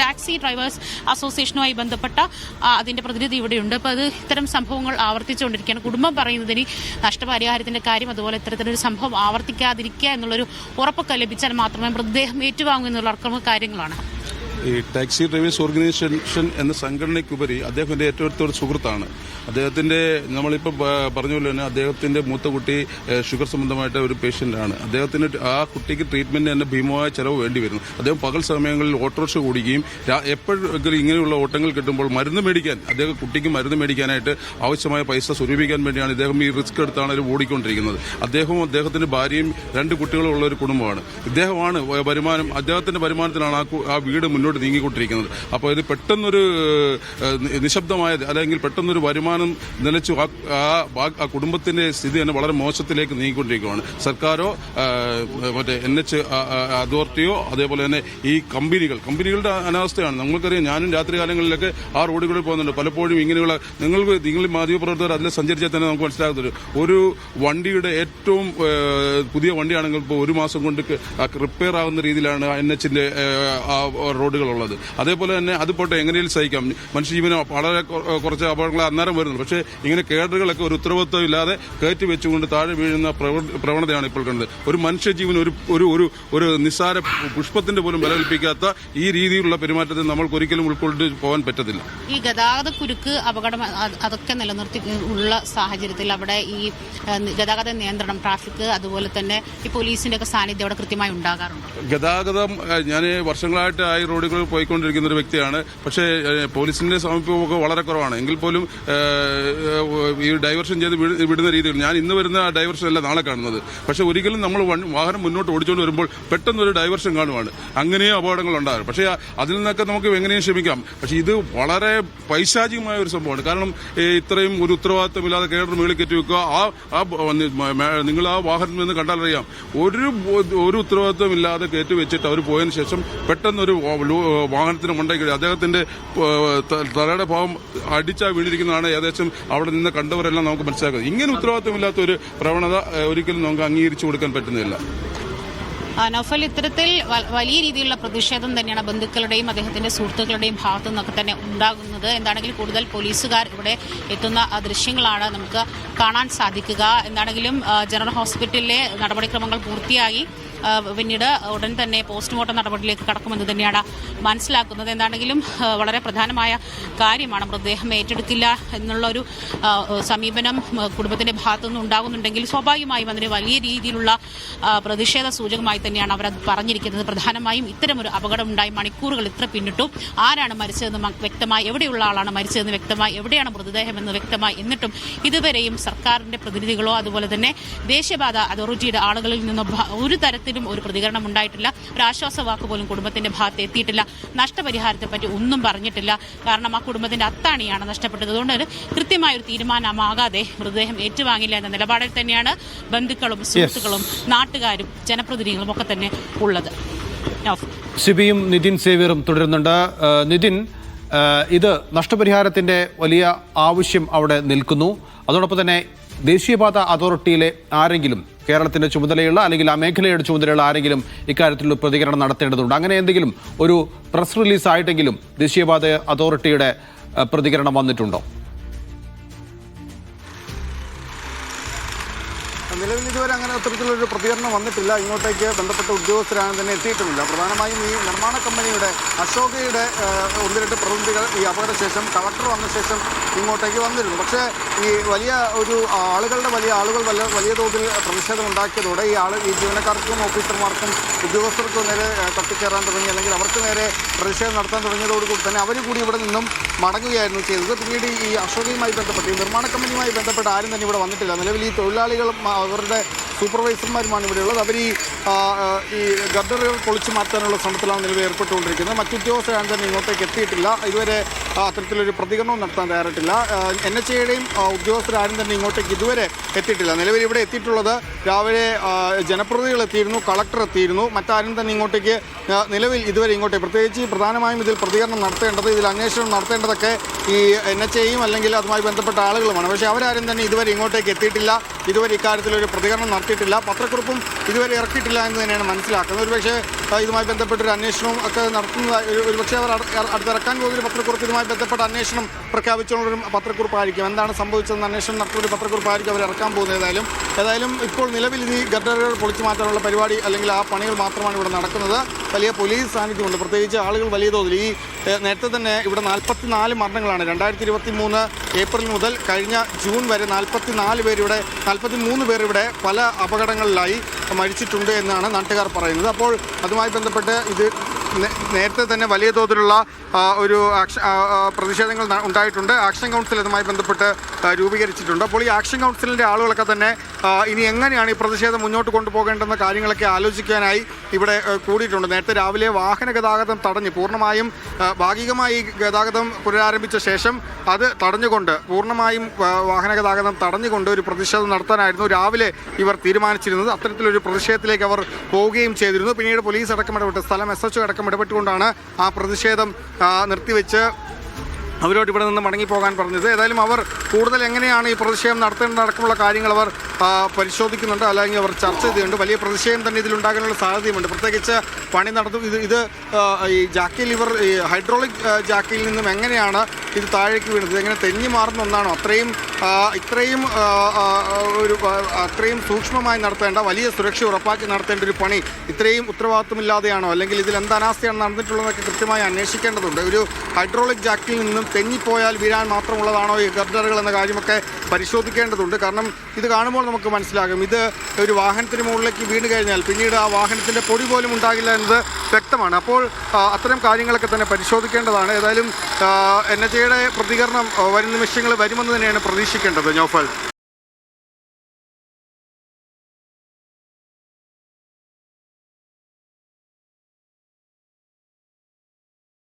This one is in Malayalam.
ടാക്സി ഡ്രൈവേഴ്സ് അസോസിയേഷനുമായി ബന്ധപ്പെട്ട അതിന്റെ പ്രതിനിധി ഇവിടെയുണ്ട്. അപ്പോൾ അത് ഇത്തരം സംഭവങ്ങൾ ആവർത്തിച്ചുകൊണ്ടിരിക്കുകയാണ്. കുടുംബം പറയുന്നതിന് നഷ്ടപരിഹാരത്തിന്റെ കാര്യം അതുപോലെ ഇത്തരത്തിലൊരു സംഭവം ആവർത്തിക്കാതിരിക്കുക എന്നുള്ളൊരു ഉറപ്പൊക്കെ ലഭിച്ചാൽ മാത്രമേ മൃതദേഹം ഏറ്റുവാങ്ങൂ എന്നുള്ള കാര്യങ്ങളാണ്. ഈ ടാക്സി ഡ്രൈവേഴ്സ് ഓർഗനൈസേഷൻ എന്ന സംഘടനയ്ക്കുപരി അദ്ദേഹത്തിന്റെ ഏറ്റവും അടുത്ത സുഹൃത്താണ്. അദ്ദേഹത്തിന്റെ നമ്മളിപ്പോൾ പറഞ്ഞ പോലെ തന്നെ അദ്ദേഹത്തിന്റെ മൂത്ത കുട്ടി ഷുഗർ സംബന്ധമായിട്ട് ഒരു പേഷ്യന്റാണ്. അദ്ദേഹത്തിന് ആ കുട്ടിക്ക് ട്രീറ്റ്മെന്റ് തന്നെ ഭീമമായ ചിലവ് വേണ്ടി വരുന്നു. അദ്ദേഹം പകൽ സമയങ്ങളിൽ ഓട്ടോറിക്ഷ ഓടിക്കുകയും എപ്പോഴെങ്കിലും ഇങ്ങനെയുള്ള ഓട്ടങ്ങൾ കിട്ടുമ്പോൾ മരുന്ന് മേടിക്കാൻ അദ്ദേഹം കുട്ടിക്ക് മരുന്ന് മേടിക്കാനായിട്ട് ആവശ്യമായ പൈസ സ്വരൂപിക്കാൻ വേണ്ടിയാണ് ഇദ്ദേഹം ഈ റിസ്ക് എടുത്താണ് ഓടിക്കൊണ്ടിരിക്കുന്നത്. അദ്ദേഹവും അദ്ദേഹത്തിന്റെ ഭാര്യയും രണ്ട് കുട്ടികളും ഉള്ള ഒരു കുടുംബമാണ്. ഇദ്ദേഹമാണ് വരുമാനം അദ്ദേഹത്തിന്റെ വരുമാനത്തിലാണ് ആ വീട് മുന്നോട്ട് നീങ്ങിക്കൊണ്ടിരിക്കുന്നത്. അപ്പോൾ ഇത് പെട്ടെന്നൊരു നിശബ്ദമായ അല്ലെങ്കിൽ പെട്ടെന്നൊരു വരുമാനം നിലച്ചു ആ- കുടുംബത്തിന്റെ സ്ഥിതി തന്നെ വളരെ മോശത്തിലേക്ക് നീങ്ങിക്കൊണ്ടിരിക്കുകയാണ്. സർക്കാരോ മറ്റേ എൻ എച്ച് അതോറിറ്റിയോ അതേപോലെ തന്നെ ഈ കമ്പനികൾ കമ്പനികളുടെ അനാവസ്ഥയാണ്. നമ്മൾക്കറിയാം ഞാനും രാത്രി കാലങ്ങളിലൊക്കെ ആ റോഡുകളിൽ പോകുന്നുണ്ട്. പലപ്പോഴും ഇങ്ങനെയുള്ള നിങ്ങൾക്ക് നിങ്ങൾ മാധ്യമപ്രവർത്തകർ അതിൽ സഞ്ചരിച്ചാൽ തന്നെ നമുക്ക് മനസ്സിലാകുന്നത് ഒരു വണ്ടിയുടെ ഏറ്റവും പുതിയ വണ്ടിയാണെങ്കിൽ ഇപ്പോൾ ഒരു മാസം കൊണ്ട് റിപ്പയർ ആകുന്ന രീതിയിലാണ് എൻ എച്ചിന്റെ ആ റോഡുകളുള്ളത് അതേപോലെ തന്നെ അത് പോട്ടെ എങ്ങനെയും സഹിക്കാം. മനുഷ്യജീവന് വളരെ കുറച്ച് അപകടങ്ങൾ അന്നേരം വരുന്നത് പക്ഷേ ഇങ്ങനെ കേഡറുകളൊക്കെ ഒരു ഉത്തരവാദിത്വം ഇല്ലാതെ കയറ്റി വെച്ചുകൊണ്ട് താഴെ വീഴുന്ന പ്രവണതയാണ് ഇപ്പോൾ കണ്ടത്. ഒരു മനുഷ്യജീവൻ ഒരു ഒരു ഒരു ഒരു നിസ്സാര പുഷ്പത്തിന്റെ പോലും വിലകൽപ്പിക്കാത്ത ഈ രീതിയിലുള്ള പെരുമാറ്റത്തെ നമ്മൾക്ക് ഒരിക്കലും ഉൾക്കൊണ്ട് പോകാൻ പറ്റത്തില്ല. ഈ ഗതാഗത കുരുക്ക് അപകടം അത് അതൊക്കെ നിലനിർത്തി ഉള്ള സാഹചര്യത്തിൽ അവിടെ ഈ ഗതാഗത നിയന്ത്രണം ട്രാഫിക് അതുപോലെ തന്നെ ഈ പോലീസിന്റെ ഒക്കെ സാന്നിധ്യം അവിടെ കൃത്യമായി ഉണ്ടാകാറുണ്ട്? ഗതാഗതം ഞാൻ വർഷങ്ങളായിട്ട് ആ ഈ റോഡുകളിൽ പോയിക്കൊണ്ടിരിക്കുന്ന ഒരു വ്യക്തിയാണ്. പക്ഷേ പോലീസിന്റെ സമീപമൊക്കെ വളരെ കുറവാണ്. എങ്കിൽ പോലും ഈ ഡൈവർഷൻ ചെയ്ത് വിടുന്ന രീതിയിൽ ഞാൻ ഇന്ന് വരുന്ന ആ ഡൈവർഷൻ അല്ല നാളെ കാണുന്നത്. പക്ഷേ ഒരിക്കലും നമ്മൾ വാഹനം മുന്നോട്ട് ഓടിച്ചുകൊണ്ട് വരുമ്പോൾ പെട്ടെന്ന് ഒരു ഡൈവർഷൻ കാണുവാണ്. അങ്ങനെയും അപകടങ്ങൾ ഉണ്ടാകും പക്ഷേ അതിൽ നിന്നൊക്കെ നമുക്ക് എങ്ങനെയും ക്ഷമിക്കാം. പക്ഷേ ഇത് വളരെ പൈശാചികമായ ഒരു സംഭവമാണ്. കാരണം ഇത്രയും ഒരു ഉത്തരവാദിത്തമില്ലാതെ കേരളം മേളിൽ കയറ്റി വെക്കുക ആ ആ നിങ്ങൾ ആ വാഹനത്തിൽ നിന്ന് കണ്ടാലറിയാം ഒരു ഒരു ഉത്തരവാദിത്വം ഇല്ലാതെ കയറ്റി വെച്ചിട്ട് അവർ പോയതിനു ശേഷം പെട്ടെന്ന് ഒരു വാ- ലോ- വാഹനത്തിന് ഉണ്ടെങ്കിൽ അദ്ദേഹത്തിന്റെ തലയുടെ ഭാവം അടിച്ചാ വീണിരിക്കുന്നതാണ് ഏകദേശം അവിടെ നിന്ന് കണ്ടവരെല്ലാം നമുക്ക് മനസ്സിലാക്കുന്നത്. ഇങ്ങനെ ഉത്തരവാദിത്തമില്ലാത്ത ഒരു പ്രവണത ഒരിക്കലും നമുക്ക് അംഗീകരിച്ചു കൊടുക്കാൻ പറ്റുന്നില്ല. നൌഫൽ ഇത്തരത്തിൽ വലിയ രീതിയിലുള്ള പ്രതിഷേധം തന്നെയാണ് ബന്ധുക്കളുടെയും അദ്ദേഹത്തിന്റെ സുഹൃത്തുക്കളുടെയും ഭാഗത്തു നിന്നൊക്കെ തന്നെ ഉണ്ടാകുന്നത്. എന്താണെങ്കിലും കൂടുതൽ പോലീസുകാർ ഇവിടെ എത്തുന്ന ദൃശ്യങ്ങളാണ് നമുക്ക് കാണാൻ സാധിക്കുക. എന്താണെങ്കിലും ജനറൽ ഹോസ്പിറ്റലിലെ നടപടിക്രമങ്ങൾ പൂർത്തിയായി. പിന്നീട് ഉടൻ തന്നെ പോസ്റ്റ്മോർട്ടം നടപടിയിലേക്ക് കടക്കുമെന്ന് തന്നെയാണ് മനസ്സിലാക്കുന്നത്. എന്താണെങ്കിലും വളരെ പ്രധാനമായ കാര്യമാണ് മൃതദേഹം ഏറ്റെടുക്കില്ല എന്നുള്ള ഒരു സമീപനം കുടുംബത്തിന്റെ ഭാഗത്തുനിന്ന് ഉണ്ടാകുന്നുണ്ടെങ്കിൽ സ്വാഭാവികമായും അതിന് വലിയ രീതിയിലുള്ള പ്രതിഷേധ സൂചകമായി തന്നെയാണ് അവരത് പറഞ്ഞിരിക്കുന്നത്. പ്രധാനമായും ഇത്തരമൊരു അപകടം ഉണ്ടായി മണിക്കൂറുകൾ ഇത്ര പിന്നിട്ടു. ആരാണ് മരിച്ചതെന്ന് വ്യക്തമായി എവിടെയുള്ള ആളാണ് മരിച്ചതെന്ന് വ്യക്തമായി എവിടെയാണ് മൃതദേഹം എന്ന് വ്യക്തമായി എന്നിട്ടും ഇതുവരെയും സർക്കാരിന്റെ പ്രതിനിധികളോ അതുപോലെ തന്നെ ദേശീയപാത അതോറിറ്റിയുടെ ആളുകളിൽ നിന്നോ ഒരു ഒരു തരത്തിലും ഒരു പ്രതികരണം ഉണ്ടായിട്ടില്ല. ഒരു ആശ്വാസ വാക്ക് പോലും കുടുംബത്തിന്റെ ഭാഗത്ത് എത്തിയിട്ടില്ല. നഷ്ടപരിഹാരത്തെ പറ്റി ഒന്നും പറഞ്ഞിട്ടില്ല. കാരണം ആ കുടുംബത്തിന്റെ അത്താണിയാണ് നഷ്ടപ്പെട്ടത്. അതുകൊണ്ട് ഒരു കൃത്യമായ ഒരു തീരുമാനമാകാതെ മൃതദേഹം ഏറ്റുവാങ്ങില്ല എന്ന നിലപാടിൽ തന്നെയാണ് ബന്ധുക്കളും സുഹൃത്തുക്കളും നാട്ടുകാരും ജനപ്രതിനിധികളും ഒക്കെ തന്നെ ഉള്ളത്. സിബിയും നിതിൻ സേവ്യറും തുടരുന്നുണ്ട്. നിതിൻ ഇത് നഷ്ടപരിഹാരത്തിന്റെ വലിയ ആവശ്യം അവിടെ നിൽക്കുന്നു. അതോടൊപ്പം തന്നെ ദേശീയപാത അതോറിറ്റിയിലെ ആരെങ്കിലും കേരളത്തിന്റെ ചുമതലയുള്ള അല്ലെങ്കിൽ ആ മേഖലയുടെ ചുമതലയുള്ള ആരെങ്കിലും ഇക്കാര്യത്തിൽ പ്രതികരണം നടത്തേണ്ടതുണ്ട്. അങ്ങനെ എന്തെങ്കിലും ഒരു പ്രസ് റിലീസ് ആയിട്ടെങ്കിലും ദേശീയപാത അതോറിറ്റിയുടെ പ്രതികരണം വന്നിട്ടുണ്ടോ? ഇതുവരെ അങ്ങനെ അത്തരത്തിലൊരു പ്രതികരണം വന്നിട്ടില്ല. ഇങ്ങോട്ടേക്ക് ബന്ധപ്പെട്ട ഉദ്യോഗസ്ഥരാണ് തന്നെ എത്തിയിട്ടുമില്ല. പ്രധാനമായും ഈ നിർമ്മാണ കമ്പനിയുടെ അശോകയുടെ ഒന്ന് രണ്ട് പ്രതിനിധികൾ ഈ അപകടശേഷം കളക്ടർ വന്ന ശേഷം ഇങ്ങോട്ടേക്ക് വന്നിരുന്നു. പക്ഷേ ഈ വലിയ ഒരു ആളുകളുടെ വലിയ ആളുകൾ വല്ല വലിയ തോതിൽ പ്രതിഷേധം ഉണ്ടാക്കിയതോടെ ഈ ആൾ ഈ ജീവനക്കാർക്കും ഓഫീസർമാർക്കും ഉദ്യോഗസ്ഥർക്കും നേരെ തട്ടിക്കേറാൻ തുടങ്ങി. അല്ലെങ്കിൽ അവർക്ക് നേരെ പ്രതിഷേധം നടത്താൻ തുടങ്ങിയതോടുകൂടി തന്നെ അവർ കൂടി ഇവിടെ നിന്നും മടങ്ങുകയായിരുന്നു ചെയ്തത്. പിന്നീട് ഈ അശോകയുമായി ബന്ധപ്പെട്ട് ഈ നിർമ്മാണ കമ്പനിയുമായി ബന്ധപ്പെട്ട് ആരും തന്നെ ഇവിടെ വന്നിട്ടില്ല. നിലവിൽ ഈ തൊഴിലാളികളും അവരുടെ സൂപ്പർവൈസർമാരുമാണ് ഇവിടെയുള്ളത്. അവർ ഈ ഈ ഗർഡറുകൾ പൊളിച്ചു മാറ്റാനുള്ള ശ്രമത്തിലാണ് നിലവിൽ ഏർപ്പെട്ടുകൊണ്ടിരിക്കുന്നത്. മറ്റു ഉദ്യോഗസ്ഥരാണ് തന്നെ ഇങ്ങോട്ടേക്ക് എത്തിയിട്ടില്ല. ഇതുവരെ അത്തരത്തിലൊരു പ്രതികരണവും നടത്താൻ തയ്യാറായിട്ടില്ല എൻ എച്ച് എയുടെയും ഉദ്യോഗസ്ഥരാരും തന്നെ ഇങ്ങോട്ടേക്ക് ഇതുവരെ എത്തിയിട്ടില്ല. നിലവിൽ ഇവിടെ എത്തിയിട്ടുള്ളത് രാവിലെ ജനപ്രതിനിധികൾ എത്തിയിരുന്നു കളക്ടർ എത്തിയിരുന്നു. മറ്റാരും തന്നെ ഇങ്ങോട്ടേക്ക് നിലവിൽ ഇതുവരെ ഇങ്ങോട്ടേ പ്രത്യേകിച്ച് പ്രധാനമായും ഇതിൽ പ്രതികരണം നടത്തേണ്ടത് ഇതിൽ അന്വേഷണം നടത്തേണ്ടതൊക്കെ ഈ എൻ എച്ച് എയും അല്ലെങ്കിൽ അതുമായി ബന്ധപ്പെട്ട ആളുകളുമാണ്. പക്ഷേ അവരാരും തന്നെ ഇതുവരെ ഇങ്ങോട്ടേക്ക് എത്തിയിട്ടില്ല. ഇതുവരെ ഇക്കാര്യത്തിലൊരു പ്രതികരണം നടത്തിയിട്ടില്ല. പത്രക്കുറിപ്പും ഇതുവരെ ഇറക്കിയിട്ടില്ല എന്ന് തന്നെയാണ് മനസ്സിലാക്കുന്നത്. ഒരുപക്ഷേ ഇതുമായി ബന്ധപ്പെട്ട ഒരു അന്വേഷണവും ഒക്കെ നടത്തുന്നതായി ഒരുപക്ഷേ അവർ അടു- അടുത്തിറക്കാൻ പോകുന്ന പത്രക്കുറിപ്പ് ഇതുമായി ബന്ധപ്പെട്ട അന്വേഷണം പ്രഖ്യാപിച്ചുകൊണ്ടൊരു പത്രക്കുറിപ്പായിരിക്കും. എന്താണ് സംഭവിച്ചതെന്ന് അന്വേഷണം നടത്തുന്ന ഒരു പത്രക്കുറിപ്പായിരിക്കും അവർ ഇറക്കാൻ പോകുന്നത് ഏതായാലും. ഏതായാലും ഇപ്പോൾ നിലവിൽ ഇത് ഗഡറുകൾ പൊളിച്ചു മാറ്റാനുള്ള പരിപാടി അല്ലെങ്കിൽ ആ പണികൾ മാത്രമാണ് ഇവിടെ നടക്കുന്നത്. വലിയ പോലീസ് സാന്നിധ്യമുണ്ട്. പ്രത്യേകിച്ച് ആളുകൾ വലിയ തോതിൽ ഈ നേരത്തെ തന്നെ ഇവിടെ നാൽപ്പത്തി നാല് മരണങ്ങളാണ്. രണ്ടായിരത്തി ഇരുപത്തി മൂന്ന് ഏപ്രിൽ മുതൽ കഴിഞ്ഞ ജൂൺ വരെ നാൽപ്പത്തി നാല് പേരിവിടെ നാൽപ്പത്തി മൂന്ന് പേർ ഇവിടെ പല അപകടങ്ങളിലായി മരിച്ചിട്ടുണ്ട് എന്നാണ് നാട്ടുകാർ പറയുന്നത്. അപ്പോൾ അതുമായി ബന്ധപ്പെട്ട് ഇത് നേരത്തെ തന്നെ വലിയ തോതിലുള്ള ഒരു പ്രതിഷേധങ്ങൾ ഉണ്ടായിട്ടുണ്ട്. ആക്ഷൻ കൗൺസിൽ ഇതുമായി ബന്ധപ്പെട്ട് രൂപീകരിച്ചിട്ടുണ്ട്. അപ്പോൾ ഈ ആക്ഷൻ കൗൺസിലിന്റെ ആളുകളൊക്കെ തന്നെ ഇനി എങ്ങനെയാണ് ഈ പ്രതിഷേധം മുന്നോട്ട് കൊണ്ടുപോകേണ്ടെന്ന കാര്യങ്ങളൊക്കെ ആലോചിക്കാനായി ഇവിടെ കൂടിയിട്ടുണ്ട്. നേരത്തെ രാവിലെ വാഹന ഗതാഗതം തടഞ്ഞ് പൂർണമായും ഭാഗികമായി ഗതാഗതം പുനരാരംഭിച്ച ശേഷം അത് തടഞ്ഞുകൊണ്ട് പൂർണമായും വാഹന ഗതാഗതം തടഞ്ഞുകൊണ്ട് ഒരു പ്രതിഷേധം നടത്താനായിരുന്നു രാവിലെ ഇവർ തീരുമാനിച്ചിരുന്നത്. അത്തരത്തിലൊരു പ്രതിഷേധത്തിലേക്ക് അവർ പോവുകയും ചെയ്തിരുന്നു. പിന്നീട് പോലീസ് അടക്കം ഇടപെട്ട് സ്ഥലം എസ് എച്ച് അടക്കം ഇടപെട്ടുകൊണ്ടാണ് ആ പ്രതിഷേധം നിർത്തിവെച്ച് അവരോട് ഇവിടെ നിന്ന് മടങ്ങിപ്പോകാൻ പറഞ്ഞത്. ഏതായാലും അവർ കൂടുതൽ എങ്ങനെയാണ് ഈ പ്രതിഷേധം നടത്തേണ്ടതടക്കമുള്ള കാര്യങ്ങൾ അവർ പരിശോധിക്കുന്നുണ്ട്. അല്ലെങ്കിൽ അവർ ചർച്ച ചെയ്തിട്ടുണ്ട്. വലിയ പ്രതിഷേധം തന്നെ ഇതിലുണ്ടാകാനുള്ള സാധ്യതയുണ്ട് പ്രത്യേകിച്ച് പണി നടത്തും ഇത് ഇത് ഈ ജാക്കിൽ ഇവർ ഈ ഹൈഡ്രോളിക് ജാക്കിയിൽ നിന്നും എങ്ങനെയാണ് ഇത് താഴേക്ക് വീണത്? എങ്ങനെ തെന്നി മാറുന്ന ഒന്നാണോ? അത്രയും ഇത്രയും ഒരു അത്രയും സൂക്ഷ്മമായി നടത്തേണ്ട വലിയ സുരക്ഷ ഉറപ്പാക്കി നടത്തേണ്ട ഒരു പണി ഇത്രയും ഉത്തരവാദിത്വമില്ലാതെയാണോ? അല്ലെങ്കിൽ ഇതിൽ എന്ത് അനാസ്ഥയാണ് നടന്നിട്ടുള്ളതെന്നൊക്കെ കൃത്യമായി അന്വേഷിക്കേണ്ടതുണ്ട്. ഒരു ഹൈഡ്രോളിക് ജാക്കിൽ നിന്നും തെന്നിപ്പോയാൽ വീഴാൻ മാത്രമുള്ളതാണോ ഈ ഗർഡറുകൾ എന്ന കാര്യമൊക്കെ പരിശോധിക്കേണ്ടതുണ്ട്. കാരണം ഇത് കാണുമ്പോൾ നമുക്ക് മനസ്സിലാകും. ഇത് ഒരു വാഹനത്തിന് മുകളിലേക്ക് വീണ് കഴിഞ്ഞാൽ പിന്നീട് ആ വാഹനത്തിന്റെ പൊടി പോലും ഉണ്ടാകില്ല എന്നത് വ്യക്തമാണ്. അപ്പോൾ അത്തരം കാര്യങ്ങളൊക്കെ തന്നെ പരിശോധിക്കേണ്ടതാണ്. ഏതായാലും എൻ എച്ച് പ്രതികരണം വരും നിമിഷങ്ങൾ വരുമെന്ന് തന്നെയാണ് പ്രതീക്ഷിക്കേണ്ടത് ജോഫൽ